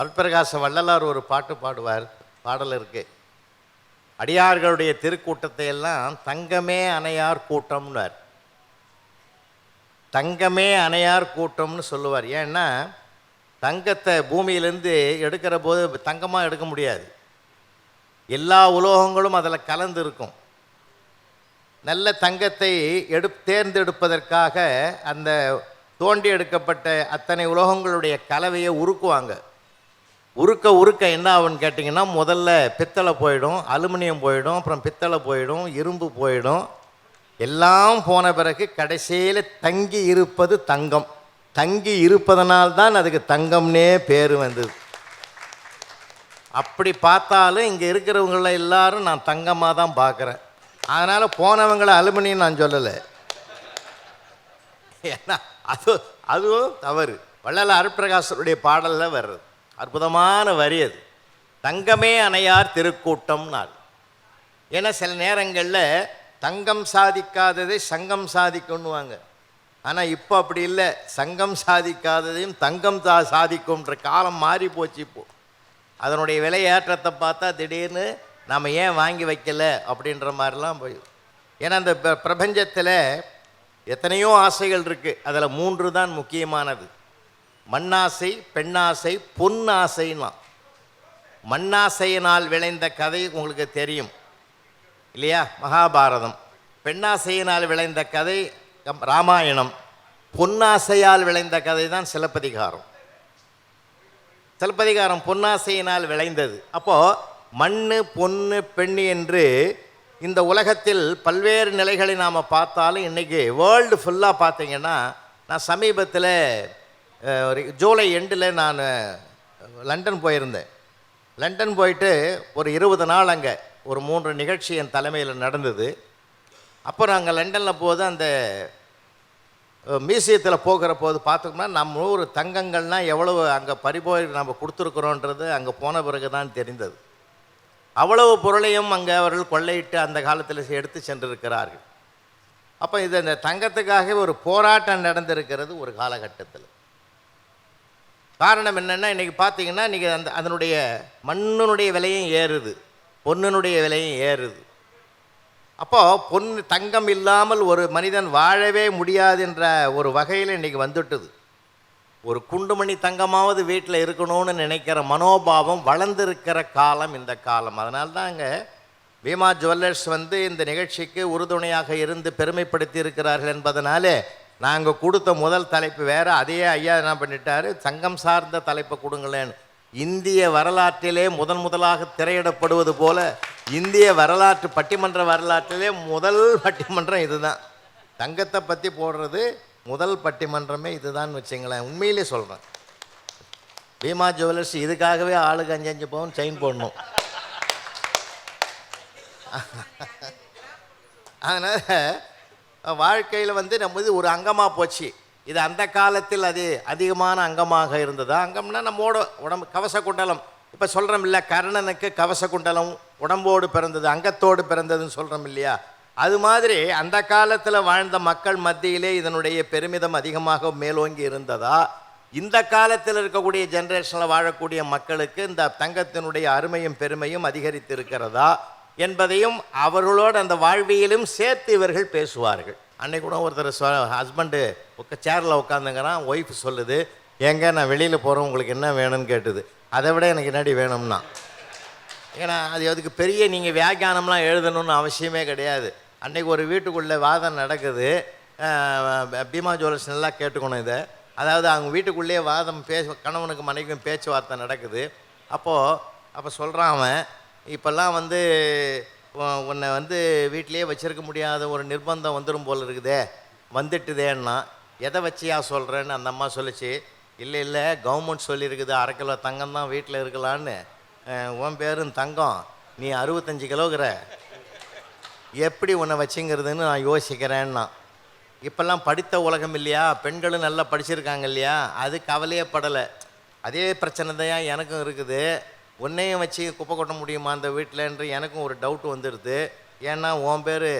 அருட்பிரகாச வள்ளலார் ஒரு பாட்டு பாடுவார் பாடல் இருக்கு. அடியார்களுடைய திருக்கூட்டத்தை எல்லாம் தங்கமே அணையார் கூட்டம்னார் தங்கமே அணையார் கூட்டம்னு சொல்லுவார். ஏன்னா தங்கத்தை பூமியிலேருந்து எடுக்கிற போது தங்கமாக எடுக்க முடியாது. எல்லா உலோகங்களும் அதில் கலந்து இருக்கும் நல்ல தங்கத்தை எடு தேர்ந்தெடுப்பதற்காக அந்த தோண்டி எடுக்கப்பட்ட அத்தனை உலோகங்களுடைய கலவையை உருக்குவாங்க. உருக்க உருக்க என்ன ஆகுன்னு கேட்டிங்கன்னா முதல்ல பித்தளை போயிடும் அலுமினியம் போயிடும் அப்புறம் பித்தளை போயிடும் இரும்பு போயிடும். எல்லாம் போன பிறகு கடைசியில் தங்கி இருப்பது தங்கம். தங்கி இருப்பதனால்தான் அதுக்கு தங்கம்னே பேர் வந்தது. அப்படி பார்த்தாலும் இங்கே இருக்கிறவங்கள எல்லாரும் நான் தங்கமாக தான் பார்க்குறேன். அதனால் போனவங்களை அலுமினியம் நான் சொல்லலை. ஏன்னா அது அதுவும் தவறு. வள்ளல அருட்பிரகாசருடைய பாடலில் வர்றது. அற்புதமான வரி அது. தங்கமே அணையார் திருக்கூட்டம்னார் ஏன்னா சில நேரங்களில் தங்கம் சாதிக்காததை சங்கம் சாதிக்கணுவாங்க ஆனால் இப்போ அப்படி இல்லை. சங்கம் சாதிக்காததையும் தங்கம் சா சாதிக்கும்ன்ற காலம் மாறி போச்சு இப்போ. அதனுடைய விலையேற்றத்தை பார்த்தா திடீர்னு நாம் ஏன் வாங்கி வைக்கல அப்படின்ற மாதிரிலாம் போய். ஏன்னா இந்த பிரபஞ்சத்தில் எத்தனையோ ஆசைகள் இருக்குது அதில் மூன்று தான் முக்கியமானது. மண்ணாசை பெண்ணாசை பொன்னாசைன்னா. மண்ணாசையினால் விளைந்த கதை உங்களுக்கு தெரியும். இல்லையா? மகாபாரதம். பெண்ணாசையினால் விளைந்த கதை ராமாயணம். பொன்னாசையால் விளைந்த கதை தான் சிலப்பதிகாரம். சிலப்பதிகாரம் பொன்னாசையினால் விளைந்தது. அப்போது மண்ணு பொண்ணு பெண்ணு என்று இந்த உலகத்தில் பல்வேறு நிலைகளை நாம் பார்த்தாலும் இன்றைக்கி வேர்ல்டு ஃபுல்லாக பார்த்தீங்கன்னா நான் சமீபத்தில் ஒரு ஜூலை எண்டில் நான் லண்டன் போயிருந்தேன். லண்டன் போயிட்டு ஒரு இருபது நாள் அங்கே ஒரு மூன்று நிகழ்ச்சி என் தலைமையில் நடந்தது. அப்போ நாங்கள் லண்டனில் போது அந்த மியூசியத்தில் போகிற போது பார்த்தோம்னா நம்ம ஊர் தங்கங்கள்லாம் எவ்வளவு அங்கே பறிபோய் நம்ம கொடுத்துருக்குறோன்றது அங்கே போன பிறகு தான் தெரிந்தது. அவ்வளவு பொருளையும் அங்கே அவர்கள் கொள்ளையிட்டு அந்த காலத்தில் எடுத்து சென்றிருக்கிறார்கள். அப்போ இது அந்த தங்கத்துக்காக ஒரு போராட்டம் நடந்திருக்கிறது ஒரு காலகட்டத்தில். காரணம் என்னென்னா இன்றைக்கி பார்த்தீங்கன்னா இன்றைக்கி அந்த அதனுடைய மண்ணினுடைய விலையும் ஏறுது. பொண்ணினுடைய விலையும் ஏறுது. அப்போது பொன் தங்கம் இல்லாமல் ஒரு மனிதன் வாழவே முடியாது என்ற ஒரு வகையில் இன்றைக்கி வந்துட்டுது. ஒரு குண்டுமணி தங்கமாவது வீட்டில் இருக்கணும்னு நினைக்கிற மனோபாவம் வளர்ந்துருக்கிற காலம் இந்த காலம். அதனால தான் அங்கே பீமா ஜுவல்லர்ஸ் வந்து இந்த நிகழ்ச்சிக்கு உறுதுணையாக இருந்து பெருமைப்படுத்தி இருக்கிறார்கள் என்பதனாலே நாங்கள் கொடுத்த முதல் தலைப்பு வேறு அதையே ஐயா என்ன பண்ணிட்டாரு? சங்கம் சார்ந்த தலைப்பை கொடுங்களேன்னு இந்திய வரலாற்றிலே முதன் முதலாக திரையிடப்படுவது போல இந்திய வரலாற்று பட்டிமன்ற வரலாற்றிலே முதல் பட்டிமன்றம் இதுதான். தங்கத்தை பற்றி போடுறது முதல் பட்டிமன்றமே இதுதான் வச்சுங்களேன். உண்மையிலே சொல்கிறேன் பீமா ஜுவல்லர்ஸ் இதுக்காகவே ஆளுக்கு அஞ்சு அஞ்சு பவுன் செயின் போடணும். அதனால் வாழ்க்கையில் வந்து நம்ம இது ஒரு அங்கமாக போச்சு. இது அந்த காலத்தில் அது அதிகமான அங்கமாக இருந்ததா? அங்கம்னா நம்மோட உடம்பு கவச குண்டலம். இப்போ சொல்கிறோம் இல்லை கர்ணனுக்கு கவச குண்டலம் உடம்போடு பிறந்தது அங்கத்தோடு பிறந்ததுன்னு சொல்கிறோம் இல்லையா? அது மாதிரி அந்த காலத்தில் வாழ்ந்த மக்கள் மத்தியிலே இதனுடைய பெருமிதம் அதிகமாக மேலோங்கி இருந்ததா? இந்த காலத்தில் இருக்கக்கூடிய ஜென்ரேஷனில் வாழக்கூடிய மக்களுக்கு இந்த தங்கத்தினுடைய அருமையும் பெருமையும் அதிகரித்து இருக்கிறதா என்பதையும் அவர்களோடு அந்த வாழ்வியலும் சேர்த்து இவர்கள் பேசுவார்கள். அன்னைக்கு கூட ஒருத்தர் ஹஸ்பண்டு சேரில் உட்காந்துங்கிறான் ஒய்ஃப் சொல்லுது எங்க நான் வெளியில் போகிறேன் உங்களுக்கு என்ன வேணும்னு கேட்டுது. அதை விட எனக்கு என்னடி வேணும்னா? ஏன்னா அது அதுக்கு பெரிய நீங்கள் வியாக்கியானம்லாம் எழுதணும்னு அவசியமே கிடையாது. அன்றைக்கி ஒரு வீட்டுக்குள்ளே வாதம் நடக்குது. பீமா ஜுவல்லர்ஸ் நல்லா கேட்டுக்கணும் இதை. அதாவது அவங்க வீட்டுக்குள்ளேயே வாதம் பேச கணவனுக்கு மனைவிக்கும் பேச்சுவார்த்தை நடக்குது. அப்போது அப்போ சொல்கிறான் அவன் இப்போல்லாம் வந்து உன்னை வந்து வீட்டிலேயே வச்சுருக்க முடியாத ஒரு நிர்பந்தம் வந்துடும் போல் இருக்குதே. வந்துட்டுதேன்னா எதை வச்சியா சொல்கிறேன்னு அந்த அம்மா சொல்லிச்சு. இல்லை இல்லை கவர்மெண்ட் சொல்லியிருக்குது அரை கிலோ தங்கம் தான் வீட்டில் இருக்கலான்னு. உன் பேரும் தங்கம் நீ அறுபத்தஞ்சு கிலோகிற எப்படி உன்னை வச்சுங்கிறதுன்னு நான் யோசிக்கிறேன்னா. இப்போல்லாம் படித்த உலகம் இல்லையா? பெண்களும் நல்லா படிச்சிருக்காங்க இல்லையா? அது கவலையே படலை. அதே பிரச்சனை தான் எனக்கும் இருக்குது. உன்னையும் வச்சு குப்பை கொட்ட முடியுமா அந்த வீட்டிலன்ற எனக்கும் ஒரு டவுட் வந்துடுது. ஏன்னா உன் பேர்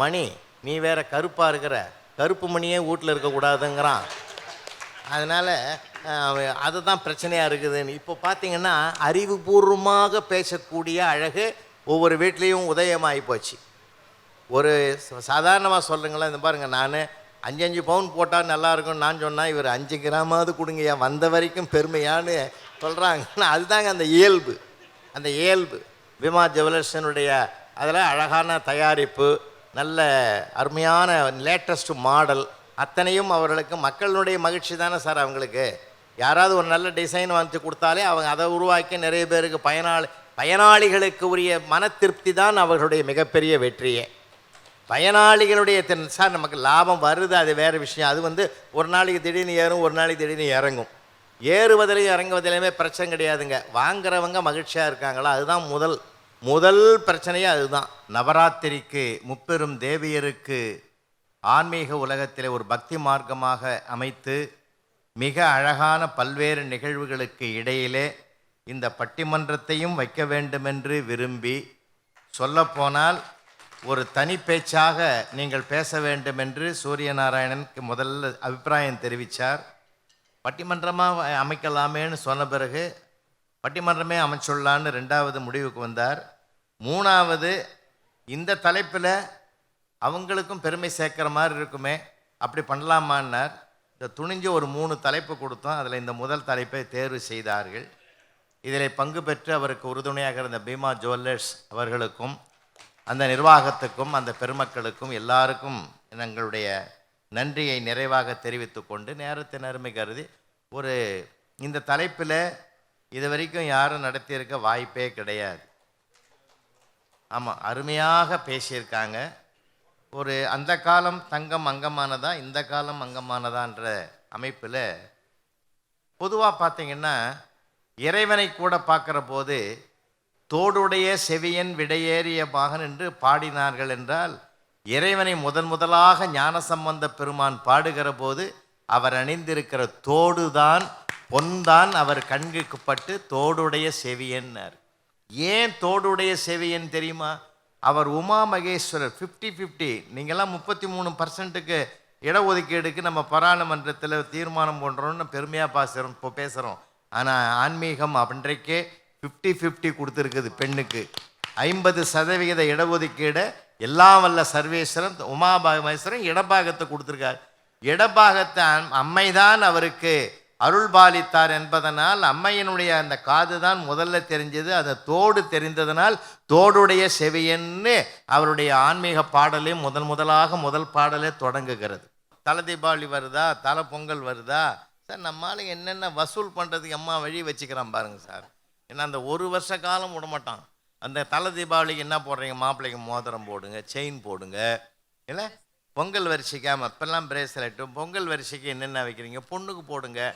மணி. நீ வேற கருப்பாக இருக்கிற. கருப்பு மணியே வீட்டில் இருக்கக்கூடாதுங்கிறான். அதனால் அதுதான் பிரச்சனையாக இருக்குதுன்னு. இப்போ பார்த்தீங்கன்னா அறிவுபூர்வமாக பேசக்கூடிய அழகு ஒவ்வொரு வீட்லேயும் உதயமாகி போச்சு. ஒரு சாதாரணமாக சொல்லுங்களேன் இந்த பாருங்கள் நான் அஞ்சு அஞ்சு பவுன் போட்டால் நல்லா இருக்கும்னு நான் சொன்னால் இவர் அஞ்சு கிராமாவது கொடுங்கய்யா வந்த வரைக்கும் பெருமையான்னு சொல்கிறாங்க அதுதாங்க அந்த இயல்பு. அந்த இயல்பு. விமா ஜுவல்லர்ஸினுடைய அதில் அழகான தயாரிப்பு நல்ல அருமையான லேட்டஸ்ட் மாடல் அத்தனையும் அவர்களுக்கு மக்களுடைய மகிழ்ச்சி தானே சார் அவங்களுக்கு. யாராவது ஒரு நல்ல டிசைன் வந்து கொடுத்தாலே அவங்க அதை உருவாக்கி நிறைய பேருக்கு பயனாளி பயனாளிகளுக்கு உரிய மன திருப்தி தான் அவர்களுடைய மிகப்பெரிய வெற்றியே. பயனாளிகளுடைய திறன். சார் நமக்கு லாபம் வருது அது வேறு விஷயம். அது வந்து ஒரு நாளைக்கு திடீர்னு ஏறும் ஒரு நாளைக்கு திடீர்னு இறங்கும். ஏறுவதிலையும் இறங்குவதிலையுமே பிரச்சனை கிடையாதுங்க. வாங்குறவங்க மகிழ்ச்சியாக இருக்காங்களா? அதுதான் முதல் முதல் பிரச்சனையே அதுதான். நவராத்திரிக்கு முப்பெரும் தேவியருக்கு ஆன்மீக உலகத்தில் ஒரு பக்தி மார்க்கமாக அமைத்து மிக அழகான பல்வேறு நிகழ்வுகளுக்கு இடையிலே இந்த பட்டிமன்றத்தையும் வைக்க வேண்டுமென்று விரும்பி சொல்லப்போனால் ஒரு தனி பேச்சாக நீங்கள் பேச வேண்டும் என்று சூரியநாராயணனுக்கு முதல்ல அபிப்பிராயம் தெரிவித்தார் பட்டிமன்றமாக அமைக்கலாமேன்னு சொன்ன பிறகு பட்டிமன்றமே அமைச்சுள்ளான்னு ரெண்டாவது முடிவுக்கு வந்தார். மூணாவது இந்த தலைப்பில் அவங்களுக்கும் பெருமை சேர்க்குற மாதிரி இருக்குமே அப்படி பண்ணலாமான்னார். இந்த துணிஞ்சு ஒரு மூணு தலைப்பு கொடுத்தோம். அதில் இந்த முதல் தலைப்பை தேர்வு செய்தார்கள். இதில் பங்கு பெற்று அவருக்கு உறுதுணையாக இருந்த பீமா ஜுவல்லர்ஸ் அவர்களுக்கும் அந்த நிர்வாகத்துக்கும் அந்த பெருமக்களுக்கும் எல்லாருக்கும் எங்களுடைய நன்றியை நிறைவாக தெரிவித்து கொண்டு நேரத்தின் அருமை கருதி ஒரு இந்த தலைப்பில் இது வரைக்கும் யாரும் நடத்தியிருக்க வாய்ப்பே கிடையாது. ஆமாம் அருமையாக பேசியிருக்காங்க. ஒரு அந்த காலம் தங்கம் அங்கமானதா இந்த காலம் அங்கமானதான்ற அமைப்பில் பொதுவாக பார்த்திங்கன்னா இறைவனை கூட பார்க்குற போது தோடுடைய செவியன் விடையேறிய பாகன் என்று பாடினார்கள் என்றால் இறைவனை முதன் முதலாக ஞானசம்பந்த பெருமான் பாடுகிற போது அவர் அணிந்திருக்கிற தோடுதான் பொன்தான் அவர் கண்குக்கு பட்டு தோடுடைய செவியன்னார் ஏன் தோடுடைய செவியன் தெரியுமா? அவர் உமா மகேஸ்வரர் ஃபிஃப்டி ஃபிஃப்டி நீங்கள்லாம் முப்பத்தி மூணு பர்சன்ட்டுக்கு இடஒதுக்கீடுக்கு நம்ம பாராளுமன்றத்தில் தீர்மானம் பண்ணுறோம்னு பெருமையாக பாசுகிறோம் இப்போ பேசுகிறோம் ஆனால் ஆன்மீகம் அன்றைக்கே ஃபிஃப்டி ஃபிஃப்டி கொடுத்துருக்குது பெண்ணுக்கு. ஐம்பது சதவிகித இடஒதுக்கீடை எல்லாம் வல்ல சர்வேஸ்வரன் உமா இடபாகத்தை கொடுத்துருக்காரு. இடபாகத்தை அம்- அம்மைதான் அவருக்கு அருள் பாலித்தார் என்பதனால் அம்மையினுடைய அந்த காது தான் முதல்ல தெரிஞ்சது. அந்த தோடு தெரிந்ததனால் தோடுடைய செவியன்னு அவருடைய ஆன்மீக பாடலே முதல் முதலாக முதல் பாடலே தொடங்குகிறது. தலை தீபாவளி வருதா? தலை பொங்கல் வருதா? சார் நம்மளால என்னென்ன வசூல் பண்ணுறதுக்கு அம்மா வழி வச்சுக்கிறான் பாருங்கள் சார். ஏன்னா அந்த ஒரு வருஷ காலம் விடமாட்டான். அந்த தலை தீபாவளிக்கு என்ன போடுறீங்க? மாப்பிள்ளைக்கு மோதிரம் போடுங்க செயின் போடுங்க. இல்லை? பொங்கல் வரிசைக்கு ஆமாம் இப்போல்லாம் பொங்கல் வரிசைக்கு என்னென்ன வைக்கிறீங்க? பொண்ணுக்கு போடுங்க.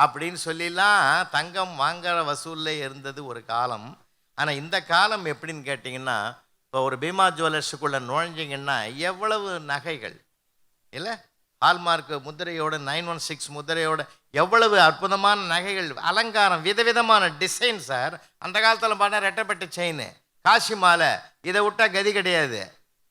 அப்படின்னு சொல்லிலாம் தங்கம் வாங்குற வசூலில் இருந்தது ஒரு காலம். ஆனால் இந்த காலம் எப்படின்னு கேட்டிங்கன்னா இப்போ ஒரு பீமா ஜுவல்லர்ஸுக்குள்ளே நுழைஞ்சிங்கன்னா எவ்வளவு நகைகள்? இல்லை? ஹால்மார்க் முதிரையோட நைன் ஒன் சிக்ஸ் முதிரையோட எவ்வளவு அற்புதமான நகைகள் அலங்காரம் விதவிதமான டிசைன் சார் அந்த காலத்தில் பார்த்தா ரெட்டைப்பட்டு செயின் காசி மாலை இதை விட்டால் கதி கிடையாது.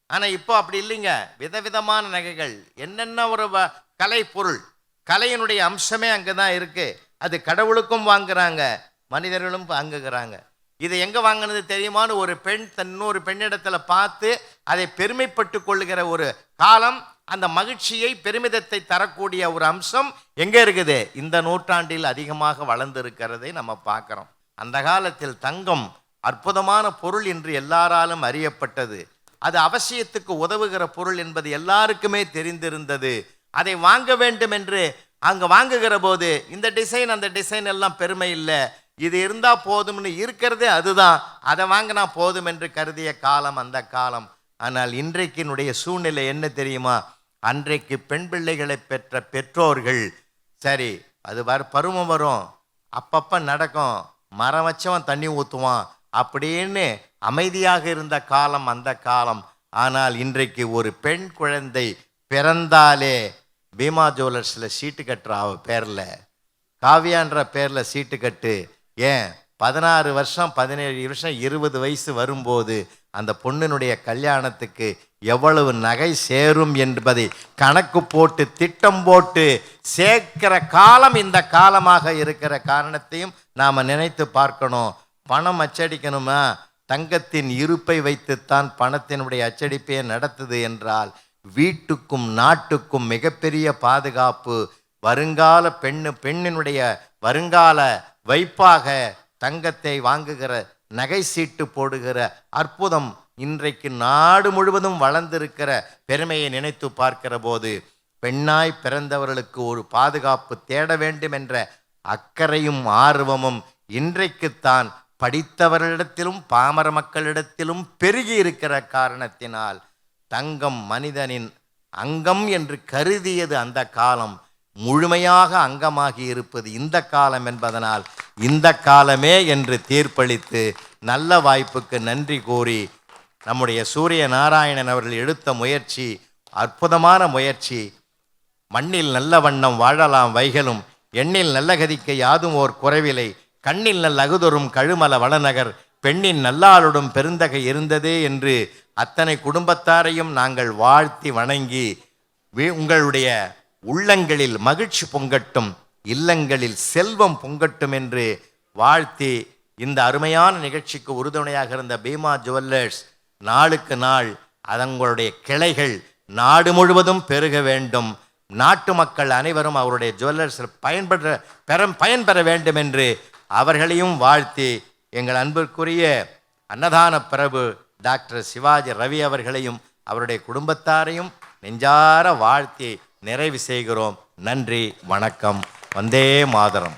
ஆனால் இப்போ அப்படி இல்லைங்க. விதவிதமான நகைகள் என்னென்ன ஒரு வ- கலை பொருள் கலையினுடைய அம்சமே அங்கே தான் இருக்குது அது கடவுளுக்கும் வாங்குகிறாங்க மனிதர்களும் வாங்குகிறாங்க. இதை எங்கே வாங்கினது தெரியுமான்னு ஒரு பெண் தன் இன்னொரு பெண்ணிடத்தில் பார்த்து அதை பெருமைப்பட்டு கொள்ளுகிற ஒரு காலம் அந்த மகிழ்ச்சியை பெருமிதத்தை தரக்கூடிய ஒரு அம்சம் எங்கே இருக்குது? இந்த நூற்றாண்டில் அதிகமாக வளர்ந்திருக்கிறதை நம்ம பார்க்குறோம். அந்த காலத்தில் தங்கம் அற்புதமான பொருள் என்று எல்லாராலும் அறியப்பட்டது. அது அவசியத்துக்கு உதவுகிற பொருள் என்பது எல்லாருக்குமே தெரிந்திருந்தது. அதை வாங்க வேண்டும் என்று அங்கே வாங்குகிற போது இந்த டிசைன் அந்த டிசைன் எல்லாம் பெருமை இல்லை. இது இருந்தால் போதும்னு இருக்கிறதே அதுதான். அதை வாங்கினா போதும் என்று கருதிய காலம் அந்த காலம். ஆனால் இன்றைக்கினுடைய சூழ்நிலை என்ன தெரியுமா? அன்றைக்கு பெண் பிள்ளைகளை பெற்ற பெற்றோர்கள் சரி அது வர பருவம் வரும். அப்பப்போ நடக்கும். மரம் வச்சவன் தண்ணி ஊற்றுவான் அப்படின்னு அமைதியாக இருந்த காலம் அந்த காலம். ஆனால் இன்றைக்கு ஒரு பெண் குழந்தை பிறந்தாலே பீமா ஜுவல்லர்ஸில் சீட்டு கட்டுறா அவ பேரில். காவியான்ற பேரில் சீட்டு கட்டு. ஏன்? பதினாறு வருஷம் பதினேழு வருஷம் இருபது வயசு வரும்போது அந்த பொண்ணினுடைய கல்யாணத்துக்கு எவ்வளவு நகை சேரும் என்பதை கணக்கு போட்டு திட்டம் போட்டு சேர்க்கிற காலம் இந்த காலமாக இருக்கிற காரணத்தையும் நாம் நினைத்து பார்க்கணும். பணம் அச்சடிக்கணுமா? தங்கத்தின் இருப்பை வைத்துத்தான் பணத்தினுடைய அச்சடிப்பே நடத்துது என்றால் வீட்டுக்கும் நாட்டுக்கும் மிகப்பெரிய பாதுகாப்பு வருங்கால பெண்ணு பெண்ணினுடைய வருங்கால வைப்பாக தங்கத்தை வாங்குகிற நகை சீட்டு போடுகிற அற்புதம் இன்றைக்கு நாடு முழுவதும் வளர்ந்திருக்கிற பெருமையை நினைத்து பார்க்கிற போது பெண்ணாய் பிறந்தவர்களுக்கு ஒரு பாதுகாப்பு தேட வேண்டும் என்ற அக்கறையும் ஆர்வமும் இன்றைக்குத்தான் படித்தவர்களிடத்திலும் பாமர மக்களிடத்திலும் பெருகி இருக்கிற காரணத்தினால் தங்கம் மனிதனின் அங்கம் என்று கருதியது அந்த காலம். முழுமையாக அங்கமாகி இருப்பது இந்த காலம் என்பதனால் இந்த காலமே என்று தீர்ப்பளித்து நல்ல வாய்ப்புக்கு நன்றி கூறி நம்முடைய சூரிய நாராயணன் அவர்கள் எடுத்த முயற்சி அற்புதமான முயற்சி. மண்ணில் நல்ல வண்ணம் வாழலாம் வைகளும் எண்ணில் நல்ல கதிக்க யாதும் ஓர் குறைவிலை கண்ணில் நல்ல அகுதொரும் கழுமல வளநகர் பெண்ணின் நல்லாளுடும் பெருந்தகை இருந்ததே என்று அத்தனை குடும்பத்தாரையும் நாங்கள் வாழ்த்தி வணங்கி உங்களுடைய உள்ளங்களில் மகிழ்ச்சி பொங்கட்டும் இல்லங்களில் செல்வம் பொங்கட்டும் என்று வாழ்த்தி இந்த அருமையான நிகழ்ச்சிக்கு உறுதுணையாக இருந்த பீமா ஜுவல்லர்ஸ் நாளுக்கு நாள் அதங்களுடைய கிளைகள் நாடு முழுவதும் பெருக வேண்டும். நாட்டு மக்கள் அனைவரும் அவருடைய ஜுவல்லர்ஸில் பயன்பெற பெற பயன்பெற வேண்டும் என்று அவர்களையும் வாழ்த்தி எங்கள் அன்பிற்குரிய அன்னதான பிரபு டாக்டர் சிவாஜி ரவி அவர்களையும் அவருடைய குடும்பத்தாரையும் நெஞ்சார வாழ்த்தி நிறைவு செய்கிறோம். நன்றி வணக்கம் வந்தே மாதரம்.